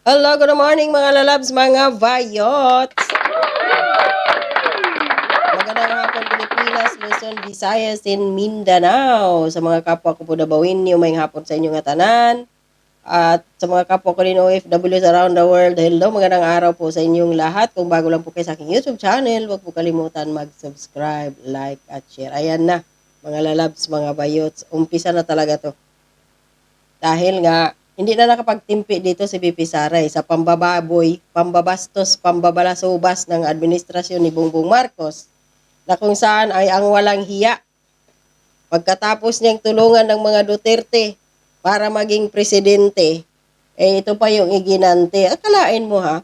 Hello, good morning mga lalabs, mga vayot. Magandang hapon Pilipinas, Luzon, Visayas, and Mindanao. Sa mga kapwa ko po nabawin niyo, may hapon sa inyong atanan. At sa mga kapwa ko rin OFWs around the world, hello, magandang araw po sa inyong lahat. Kung bago lang po kayo sa aking YouTube channel, huwag po kalimutan mag-subscribe, like, at share. Ayan na, mga lalabs, mga bayots. Umpisa na talaga to. Dahil nga, hindi na nakapagtimpi dito si BP Sara eh, sa pambababoy, pambabastos, pambabalasubas ng administrasyon ni Bongbong Marcos na kung saan ay ang walang hiya. Pagkatapos niyang tulungan ng mga Duterte para maging presidente, eh ito pa yung iginante. Akalain mo ha,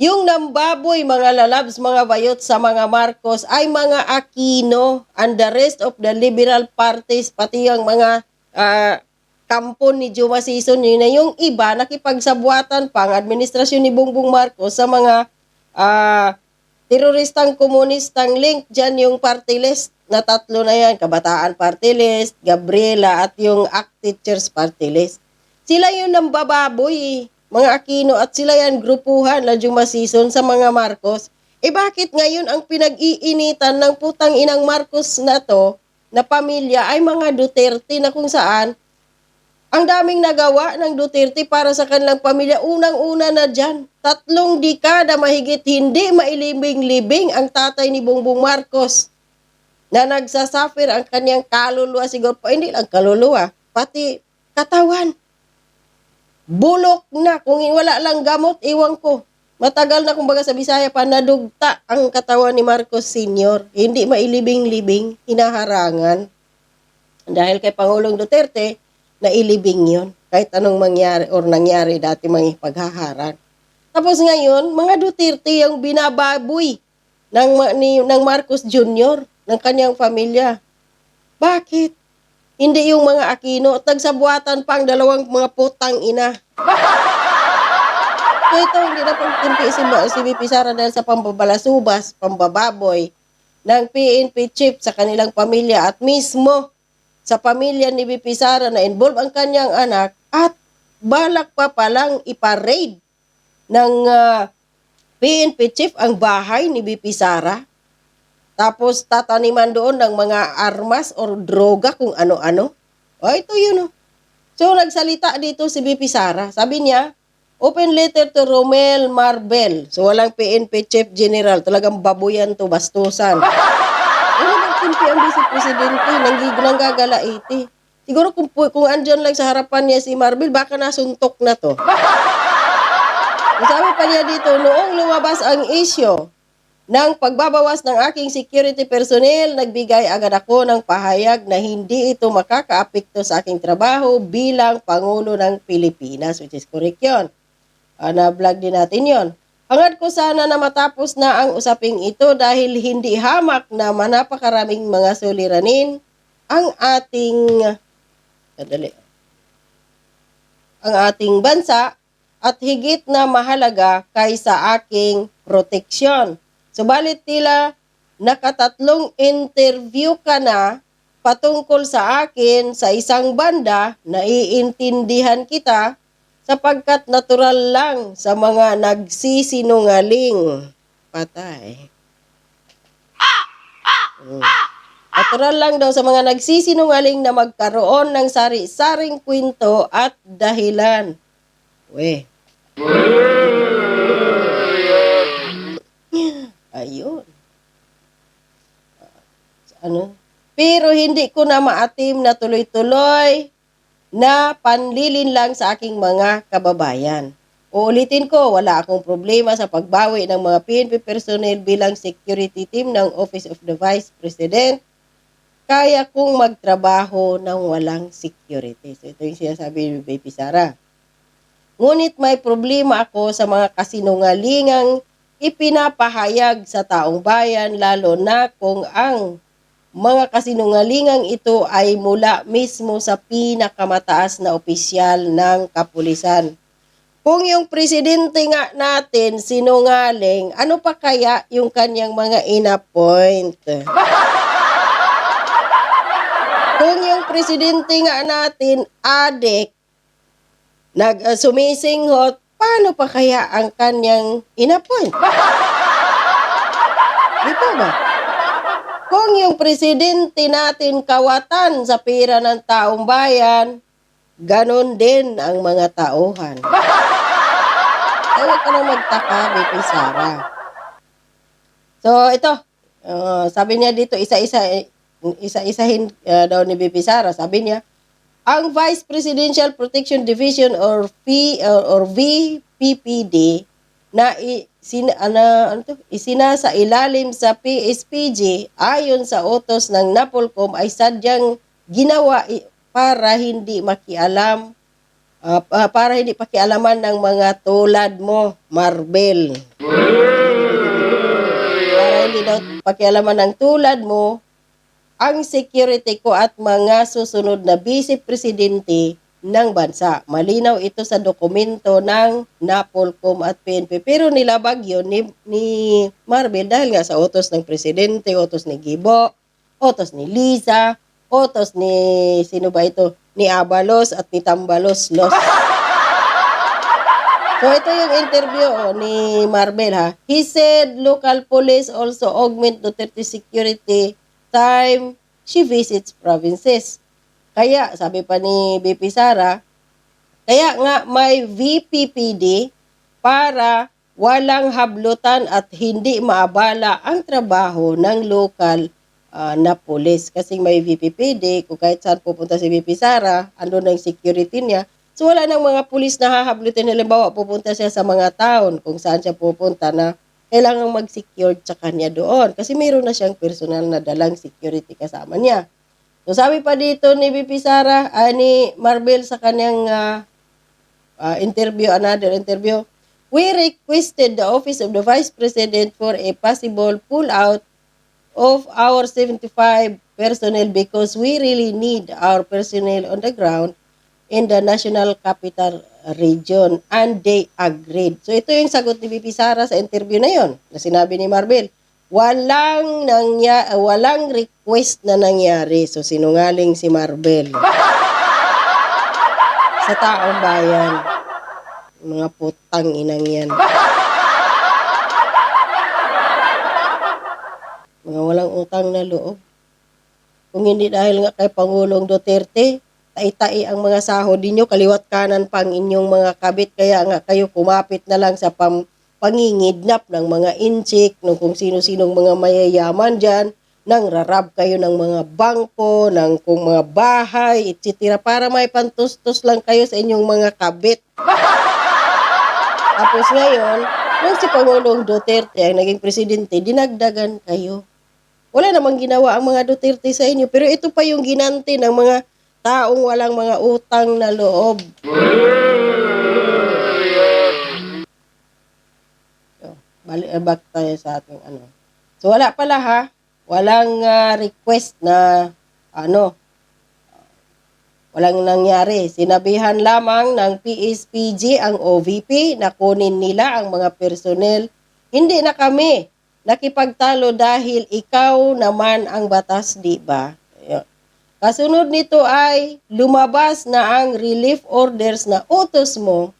yung nambaboy, mga lalabs, mga bayot sa mga Marcos ay mga Aquino and the rest of the liberal parties, pati yung mga ah, kampon ni Juma Sison, yun na yung iba nakipagsabuatan pang administrasyon ni Bongbong Marcos sa mga ah, teroristang komunistang link dyan yung party list na tatlo na yan, Kabataan Party List, Gabriela at yung ACT Teachers Party List. Sila yung nambababoy, eh, mga Aquino at sila yan grupuhan na Juma Season sa mga Marcos. Eh bakit ngayon ang pinag-iinitan ng putang inang Marcos na to na pamilya ay mga Duterte na kung saan ang daming nagawa ng Duterte para sa kanilang pamilya. Unang-una na dyan, tatlong dekada mahigit hindi mailibing-libing ang tatay ni Bongbong Marcos na nagsasuffer ang kanyang kaluluwa siguro pa, hindi lang kaluluwa, pati katawan. Bulok na, kung wala lang gamot, iwan ko. Matagal na kumbaga sa Bisaya pa, nadugta ang katawan ni Marcos Sr. Hindi mailibing-libing, hinaharangan. Dahil kay Pangulong Duterte, nailibing yon kahit anong mangyari or nangyari dati mga paghaharang. Tapos ngayon, mga Duterte yung binababoy ng, ni, ng Marcos Jr., ng kanyang pamilya. Bakit? Hindi yung mga Aquino, tagsabuatan pa ang dalawang mga putang ina. So ito, hindi na pagtimpi si, si VP Sara dahil sa pambabalasubas, pambababoy ng PNP chief sa kanilang pamilya at mismo sa pamilya ni VP Sara na involve ang kanyang anak at balak pa palang iparade ng ah, PNP chief ang bahay ni VP Sara. Tapos tataniman doon ng mga armas or droga kung ano-ano. O ito yun oh. So nagsalita dito si BP Sara. Sabi niya, open letter to Romel Marbel. So walang PNP Chief General. Talagang babuyan to, bastusan. Ano nagtimpi ang vice presidente? Nanggig nang gagalaiti. Siguro kung, kung andyan lang sa harapan niya si Marbel, baka nasuntok na to. Sabi pa niya dito, noong lumabas ang issue ng pagbabawas ng aking security personnel, nagbigay agad ako ng pahayag na hindi ito makakaapekto sa aking trabaho bilang Pangulo ng Pilipinas, which is correct yun. Ah, na-vlog din natin yon. Hangad ko sana na matapos na ang usaping ito dahil hindi hamak na manapakaraming mga suliranin ang ating Sandali. ang ating bansa at higit na mahalaga kaysa aking proteksyon. Subalit tila nakatatlong interview ka na patungkol sa akin sa isang banda, naiintindihan kita sapagkat natural lang sa mga nagsisinungaling. Patay. Mm. Natural lang daw sa mga nagsisinungaling na magkaroon ng sari-saring kwento at dahilan. We. Ayun. Ano? Pero hindi ko na maatim na tuloy-tuloy na panlilin lang sa aking mga kababayan. Uulitin ko, wala akong problema sa pagbawi ng mga PNP personnel bilang security team ng Office of the Vice President. Kaya kong magtrabaho ng walang security. So ito yung sinasabi ni Baby Sara. Ngunit may problema ako sa mga kasinungalingang ipinapahayag sa taong bayan lalo na kung ang mga kasinungalingang ito ay mula mismo sa pinakamataas na opisyal ng kapulisan. Kung yung presidente nga natin sinungaling, ano pa kaya yung kanyang mga inapoint? Kung yung presidente nga natin adik, nag uh, sumisinghot paano pa kaya ang kanyang inappoint? Di ba ba? Kung yung presidente natin kawatan sa pira ng taong bayan, ganon din ang mga tauhan. Ay, huwag ka na magtaka, BP Sara. So, ito. uh, sabi niya dito, isa-isa, isa-isahin uh, daw ni BP Sara. Sabi niya, ang Vice Presidential Protection Division or V or, or VPPD na i, sin, ano, ano to? isinasa ilalim sa PSPG ayon sa utos ng NAPOLCOM ay sadyang ginawa para hindi makialam pa- para hindi pakialaman ng mga tulad mo, Marbel. Para hindi daw pakialaman ng tulad mo, ang security ko at mga susunod na vice presidente ng bansa. Malinaw ito sa dokumento ng NAPOLCOM at PNP. Pero nilabag yun ni, ni Marvel dahil nga sa utos ng presidente, utos ni Gibo, utos ni Lisa, utos ni, sino ba ito? Ni Abalos at ni Tambalos Los. So ito yung interview oh, ni Marvel ha. He said local police also augment Duterte security time she visits provinces. Kaya, sabi pa ni BP Sara, kaya nga may VPPD para walang hablutan at hindi maabala ang trabaho ng local ah, na police. Kasi may VPPD, kung kahit saan pupunta si BP Sara, andun na yung security niya. So wala nang mga pulis na hahablutin. Halimbawa, pupunta siya sa mga town kung saan siya pupunta na kailangan mag-secure sa kanya doon. Kasi mayroon na siyang personal na dalang security kasama niya. So sabi pa dito ni BP Sara, ah, ni Marvel sa kanyang ah, ah, interview, another interview, we requested the office of the Vice President for a possible pull-out of our 75 personnel because we really need our personnel on the ground in the National Capital Region and they agreed. So ito yung sagot ni BP Sara sa interview na yon na sinabi ni Marvel. Walang nangya, walang request na nangyari. So sinungaling si Marvel. sa taong bayan. Mga putang inang yan. Mga walang utang na loob. Kung hindi dahil nga kay Pangulong Duterte, tai-tai ang mga sahod ninyo, kaliwat kanan pang inyong mga kabit, kaya nga kayo kumapit na lang sa pam, pangingidnap ng mga inchik, ng kung sino-sinong mga mayayaman dyan, nang rarab kayo ng mga bangko, ng kung mga bahay, etc. para may pantustos lang kayo sa inyong mga kabit. Tapos ngayon, nung si Pangulong Duterte ang naging presidente, dinagdagan kayo. Wala namang ginawa ang mga Duterte sa inyo, pero ito pa yung ginante ng mga taong walang mga utang na loob. Balik eh, tayo sa ating ano. So wala pala ha, walang ah, request na ano, Walang nangyari. Sinabihan lamang ng PSPG ang OVP na kunin nila ang mga personnel. Hindi na kami nakipagtalo dahil ikaw naman ang batas, di ba? Kasunod nito ay lumabas na ang relief orders na utos mo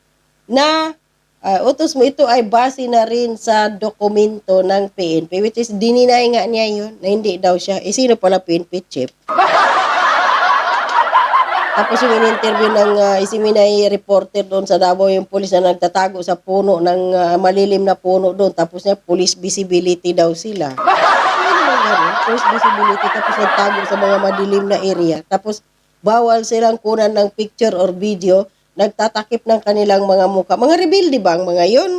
na ah, utos mo ito ay base na rin sa dokumento ng PNP which is dininay nga niya yun na hindi daw siya. Eh, sino pala PNP chief? Tapos yung in-interview ng uh, isiminay reporter doon sa Davao, yung pulis na nagtatago sa puno ng ah, malilim na puno doon. Tapos niya, police visibility daw sila. Ano? Police visibility, tapos nagtago sa mga madilim na area. Tapos bawal silang kunan ng picture or video, nagtatakip ng kanilang mga muka. Mga rebelde ba ang mga yon?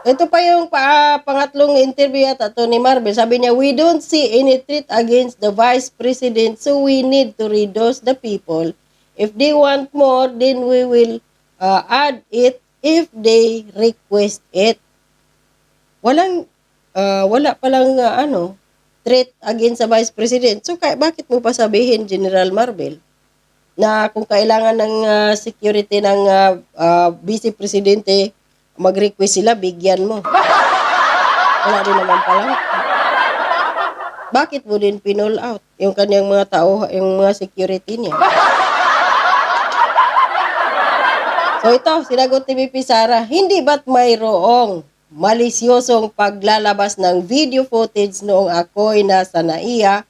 Ito pa yung pa, pangatlong interview yata to ni Marvel. Sabi niya, we don't see any threat against the vice president so we need to reduce the people. If they want more, then we will uh, add it if they request it. Walang, uh, wala palang uh, ano, threat against sa vice president. So, kaya, bakit mo pa sabihin, General Marvel, na kung kailangan ng uh, security ng uh, uh, vice presidente, mag-request sila, bigyan mo. Wala din naman pala. Bakit mo din pinull out yung kanyang mga tao, yung mga security niya? So ito, sinagot ni VP Sara, hindi ba't mayroong malisyosong paglalabas ng video footage noong ako'y nasa NAIA,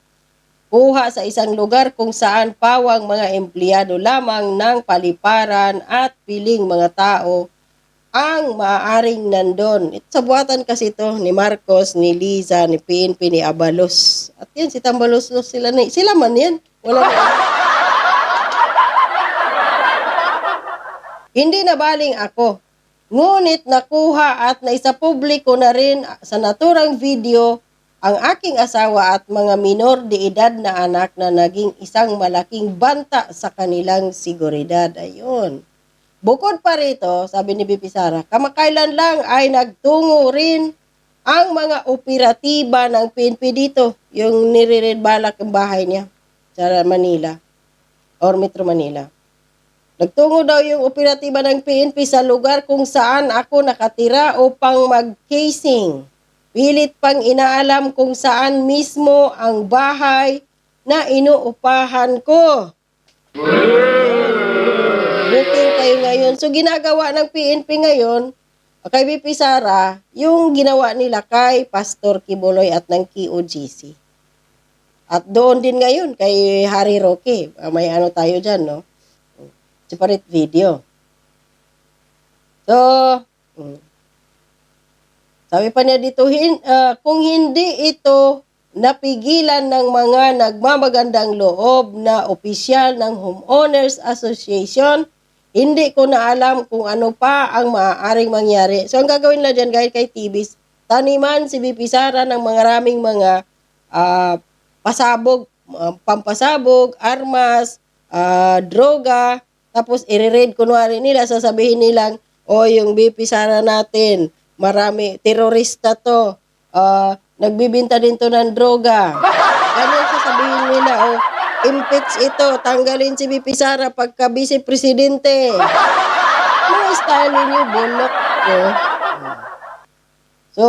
kuha sa isang lugar kung saan pawang mga empleyado lamang ng paliparan at piling mga tao ang maaaring nandun. Ito, sa buhatan kasi ito ni Marcos, ni Liza, ni PNP, ni Abalos. At yan, si Tambalos, sila, ni, sila man yan. Wala na. Hindi na baling ako. Ngunit nakuha at naisapubliko na rin sa naturang video ang aking asawa at mga minor de edad na anak na naging isang malaking banta sa kanilang seguridad. Ayun. Bukod pa rito, sabi ni BP Sara, kamakailan lang ay nagtungo rin ang mga operatiba ng PNP dito, yung nire-red balak ang bahay niya sa Manila or Metro Manila. Nagtungo daw yung operatiba ng PNP sa lugar kung saan ako nakatira upang mag-casing. Pilit pang inaalam kung saan mismo ang bahay na inuupahan ko. Booking kayo ngayon. So ginagawa ng PNP ngayon, kay BP Sara, yung ginawa nila kay Pastor Kibuloy at ng KOGC. At doon din ngayon kay Harry Roque. Ah, May ano tayo dyan, no? Separate video. So, mm. sabi pa niya dito, hin, ah, kung hindi ito napigilan ng mga nagmamagandang loob na opisyal ng Homeowners Association, hindi ko na alam kung ano pa ang maaaring mangyari. So, ang gagawin na dyan, guys, kay TVs, taniman si BP Sara ng mga raming mga ah, pasabog, ah, pampasabog, armas, ah, droga, tapos i-raid kunwari nila, sasabihin nilang, o yung BP Sara natin, marami, terorista to, ah, nagbibinta din to ng droga. Ganyan sasabihin nila, o impeach ito, tanggalin si BP Sara pagka vice presidente. Mga style ninyo, bulok ko. So,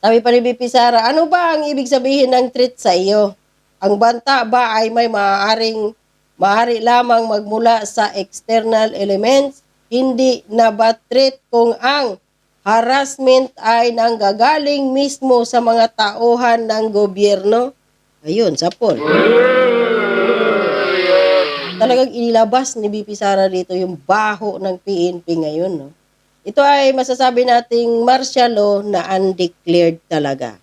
sabi pa ni BP Sara, ano ba ang ibig sabihin ng threat sa iyo? Ang banta ba ay may maaaring maaari lamang magmula sa external elements? Hindi na ba threat kung ang harassment ay nanggagaling mismo sa mga tauhan ng gobyerno? Ayun, sapol. Talagang inilabas ni BP Sara dito yung baho ng PNP ngayon. No? Ito ay masasabi nating martial law na undeclared talaga.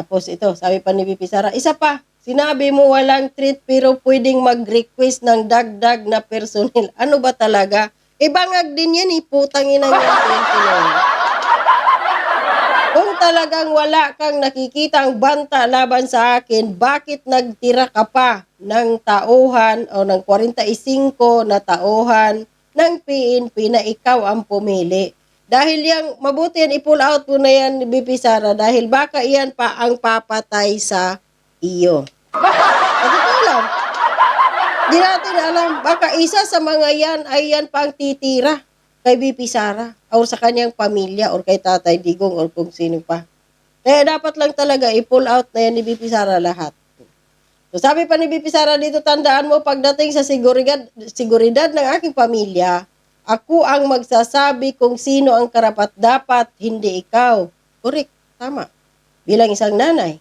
Tapos ito, sabi pa ni BP Sara, isa pa, sinabi mo walang treat pero pwedeng mag-request ng dagdag na personnel. Ano ba talaga? Ibangag din yan, iputangin na yan. Kung talagang wala kang nakikitang banta laban sa akin, bakit nagtira ka pa ng tauhan o ng 45 na tauhan ng PNP na ikaw ang pumili? Dahil yang mabuti yan, i-pull out mo na yan ni BP Sara dahil baka iyan pa ang papatay sa iyo. At ito lang. Di natin alam, baka isa sa mga yan ay yan pa ang titira kay BP Sara or sa kanyang pamilya or kay Tatay Digong or kung sino pa. Kaya dapat lang talaga i-pull out na yan ni BP Sara lahat. So sabi pa ni BP Sara dito, tandaan mo pagdating sa siguridad, siguridad ng aking pamilya, ako ang magsasabi kung sino ang karapat dapat, hindi ikaw. Correct, tama. Bilang isang nanay.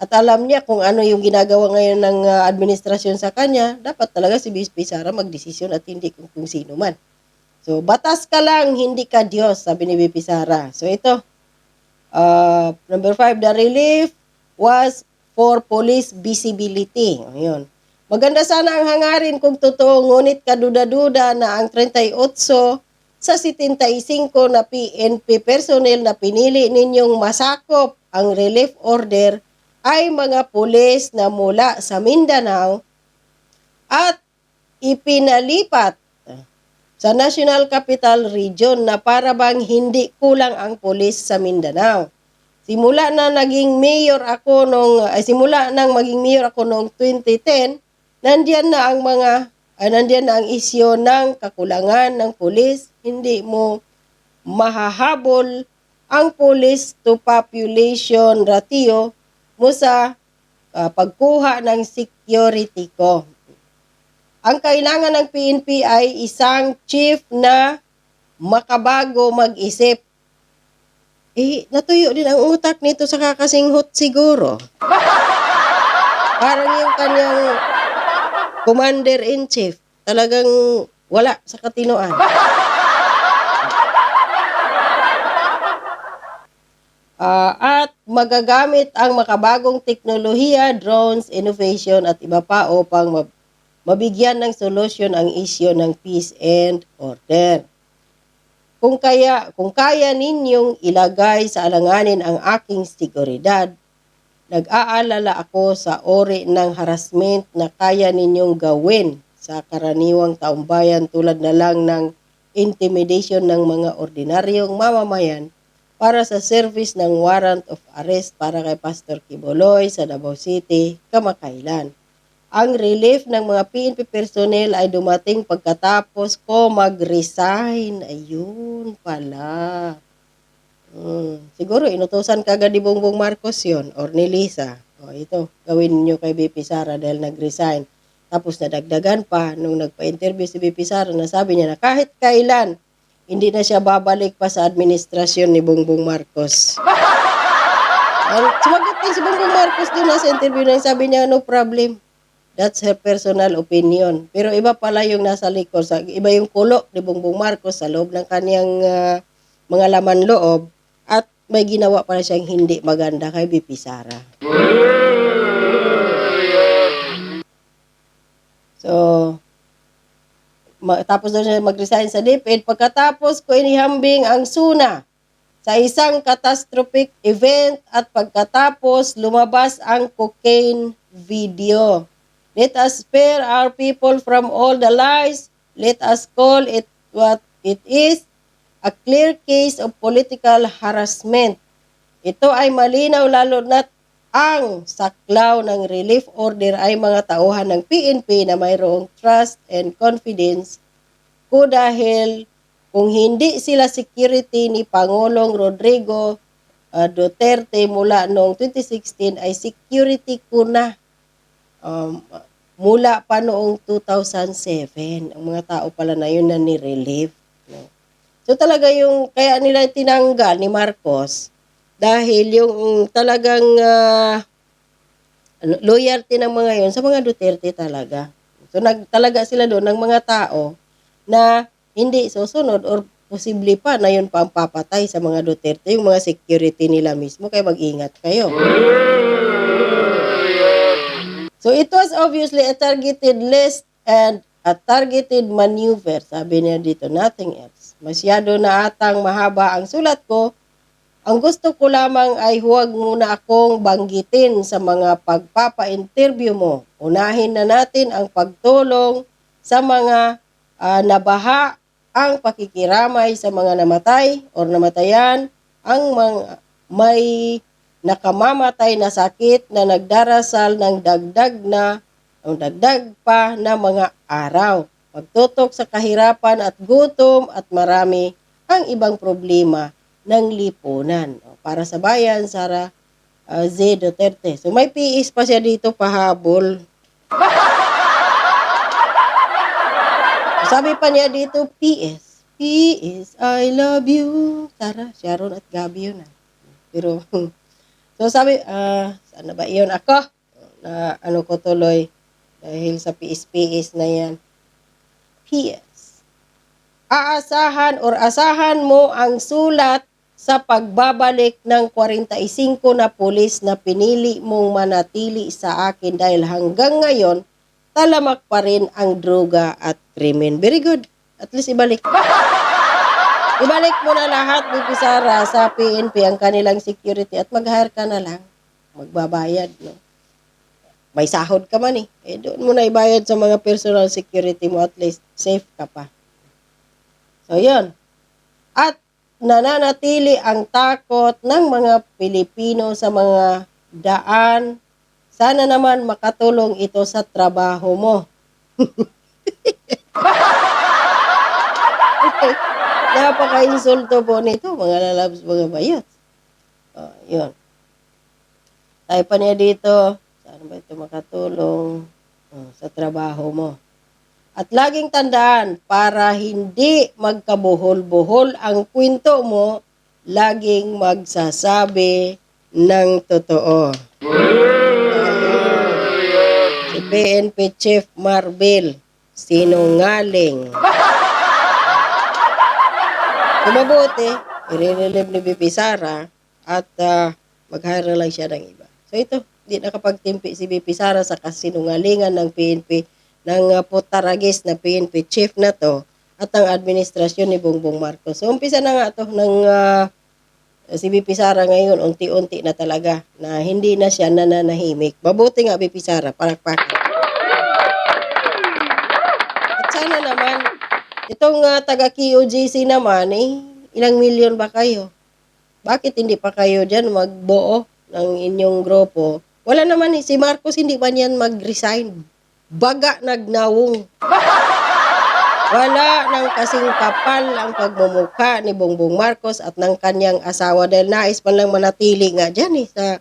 At alam niya kung ano yung ginagawa ngayon ng ah, administrasyon sa kanya, dapat talaga si BP Sara magdesisyon at hindi kung, kung sino man. So, batas ka lang, hindi ka Diyos, sabi ni BP Sara. So, ito. Uh, number five, the relief was for police visibility. Ayun. Maganda sana ang hangarin kung totoo, ngunit kaduda-duda na ang 38 sa 75 na PNP personnel na pinili ninyong masakop ang relief order ay mga pulis na mula sa Mindanao at ipinalipat sa National Capital Region na para bang hindi kulang ang pulis sa Mindanao. Simula na naging mayor ako nung ay simula nang maging mayor ako noong 2010, nandiyan na ang mga ay nandiyan na ang isyo ng kakulangan ng pulis, hindi mo mahahabol ang police to population ratio mo sa ah, pagkuha ng security ko. Ang kailangan ng PNP ay isang chief na makabago mag-isip. Eh, natuyo din ang utak nito sa kakasinghot siguro. Parang yung kanyang commander-in-chief, talagang wala sa katinoan. Ah, at magagamit ang makabagong teknolohiya, drones, innovation at iba pa upang mab- mabigyan ng solusyon ang isyo ng peace and order. Kung kaya, kung kaya ninyong ilagay sa alanganin ang aking seguridad, nag-aalala ako sa ori ng harassment na kaya ninyong gawin sa karaniwang taumbayan tulad na lang ng intimidation ng mga ordinaryong mamamayan para sa service ng warrant of arrest para kay Pastor Kiboloy sa Davao City kamakailan. Ang relief ng mga PNP personnel ay dumating pagkatapos ko mag-resign. Ayun pala. Hmm, siguro inutosan ka agad ni Bongbong Marcos yon or ni Lisa. O ito, gawin niyo kay BP Sara dahil nag-resign. Tapos nadagdagan pa nung nagpa-interview si BP Sara na sabi niya na kahit kailan hindi na siya babalik pa sa administrasyon ni Bongbong Marcos. Sumagot din si Bongbong Marcos doon sa interview na sabi niya no problem. That's her personal opinion. Pero iba pala yung nasa likod. Iba yung kulo ni Bongbong Marcos sa loob ng kaniyang ah, mga laman loob. May ginawa pala siyang hindi maganda kay BP Sara. So, tapos daw siya mag-resign sa DepEd. Pagkatapos ko inihambing ang SUNA sa isang catastrophic event at pagkatapos lumabas ang cocaine video. Let us spare our people from all the lies. Let us call it what it is, a clear case of political harassment. Ito ay malinaw lalo na't ang saklaw ng relief order ay mga tauhan ng PNP na mayroong trust and confidence ko dahil kung hindi sila security ni Pangulong Rodrigo uh, Duterte mula noong 2016 ay security ko na um, mula pa noong 2007. Ang mga tao pala na yun na ni-relieve. So talaga yung, kaya nila tinanggal ni Marcos dahil yung talagang ano, loyalty ng mga yon sa mga Duterte talaga. So nag, talaga sila doon ng mga tao na hindi susunod or posible pa na yun pa ang papatay sa mga Duterte, yung mga security nila mismo, kaya mag-ingat kayo. So it was obviously a targeted list and a targeted maneuver. Sabi niya dito, nothing else. Masyado na atang mahaba ang sulat ko. Ang gusto ko lamang ay huwag muna akong banggitin sa mga pagpapa-interview mo. Unahin na natin ang pagtulong sa mga ah, nabaha, ang pakikiramay sa mga namatay or namatayan, ang mga may nakamamatay na sakit na nagdarasal ng dagdag na o dagdag pa na mga araw. Pagtutok sa kahirapan at gutom at marami ang ibang problema ng lipunan. Para sa bayan, Sara uh, Z. Duterte. So may PIS pa siya dito pahabol. Sabi pa niya dito, PS. PS, I love you. Tara, Sharon at Gabi yun. Ah. Pero, so sabi, ah, saan ba yun ako? Na ano ko tuloy, dahil sa PS-PS na yan. PS. Aasahan or asahan mo ang sulat sa pagbabalik ng 45 na pulis na pinili mong manatili sa akin dahil hanggang ngayon, talamak pa rin ang droga at krimen. Very good. At least ibalik. Ibalik mo na lahat, Bibi Sara, sa PNP ang kanilang security at mag-hire ka na lang. Magbabayad, no? May sahod ka man eh. Eh, doon mo na ibayad sa mga personal security mo at least safe ka pa. So, yun. At nananatili ang takot ng mga Pilipino sa mga daan. Sana naman makatulong ito sa trabaho mo. Napaka-insulto po nito, mga lalabs, mga bayot. Oh, yun. Tayo pa niya dito. Saan ba ito makatulong oh, sa trabaho mo. At laging tandaan, para hindi magkabuhol-buhol ang kwento mo, laging magsasabi ng totoo. Si PNP Chief Marvel, sinungaling. Kung mabuti, i-relieve ni BP Sara at ah, mag-hire lang siya ng iba. So ito, di nakapagtimpi si BP Sara sa kasinungalingan ng PNP ng uh, putaragis na PNP chief na to at ang administrasyon ni Bongbong Marcos. So umpisa na nga to ng ah, si BP Sara ngayon, unti-unti na talaga na hindi na siya nananahimik. Mabuti nga BP Sara, palakpakan. At sana naman, itong ah, taga QGC naman, eh, ilang milyon ba kayo? Bakit hindi pa kayo dyan magbuo ng inyong grupo? Wala naman eh, si Marcos hindi ba niyan mag-resign? Baga nagnawong. Wala nang kasing kapal ang pagmumuka ni Bongbong Marcos at ng kanyang asawa dahil nais man lang manatili nga dyan eh, sa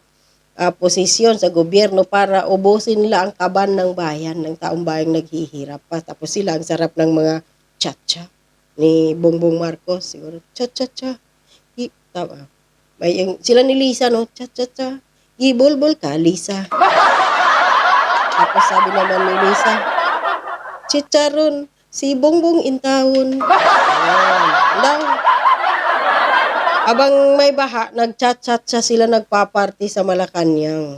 ah, posisyon sa gobyerno para ubusin nila ang kaban ng bayan, ng taong bayang naghihirap pa. Tapos sila ang sarap ng mga cha-cha ni Bongbong Marcos. Siguro, cha-cha-cha. Tama. May yung, sila ni Lisa, no? Cha-cha-cha. Ibulbul ka, Lisa. Tapos sabi naman ni Lisa, Chicharon, si Bongbong intawon. Ayan. Lang. Abang may baha, nagchat-chat siya sila nagpaparty sa Malacanang.